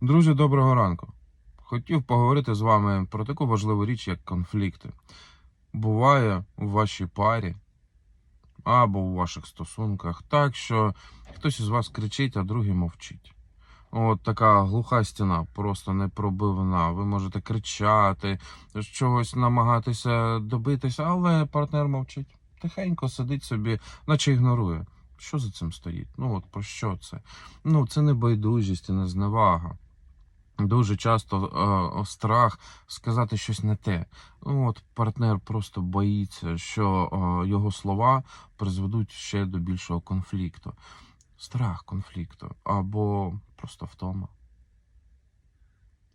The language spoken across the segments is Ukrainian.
Друзі, доброго ранку. Хотів поговорити з вами про таку важливу річ, як конфлікти. Буває у вашій парі або у ваших стосунках так, що хтось із вас кричить, а другий мовчить. От така глуха стіна, просто непробивна. Ви можете кричати, чогось намагатися добитися, але партнер мовчить. Тихенько сидить собі, наче ігнорує. Що за цим стоїть? Ну от про що це? Ну, це не байдужість і не зневага. Дуже часто е, страх сказати щось не те. Ну, от партнер просто боїться, що е, його слова призведуть ще до більшого конфлікту. Страх конфлікту або просто втома.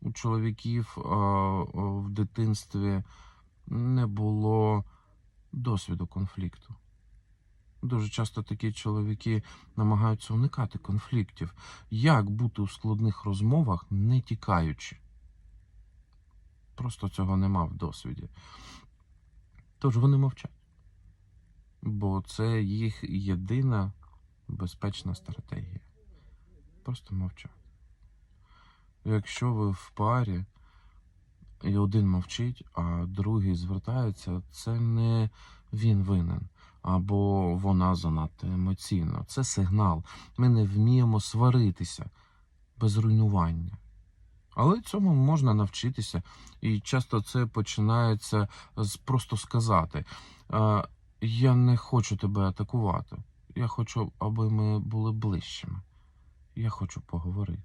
У чоловіків е, в дитинстві не було досвіду конфлікту. Дуже часто такі чоловіки намагаються уникати конфліктів. Як бути у складних розмовах, не тікаючи? Просто цього нема в досвіді. Тож вони мовчать. Бо це їх єдина безпечна стратегія. Просто мовчать. Якщо ви в парі і один мовчить, а другий звертається, це не він винен або вона занадто емоційна. Це сигнал. Ми не вміємо сваритися без руйнування. Але цьому можна навчитися, і часто це починається з просто сказати: е, Я не хочу тебе атакувати. Я хочу, аби ми були ближчими. Я хочу поговорити.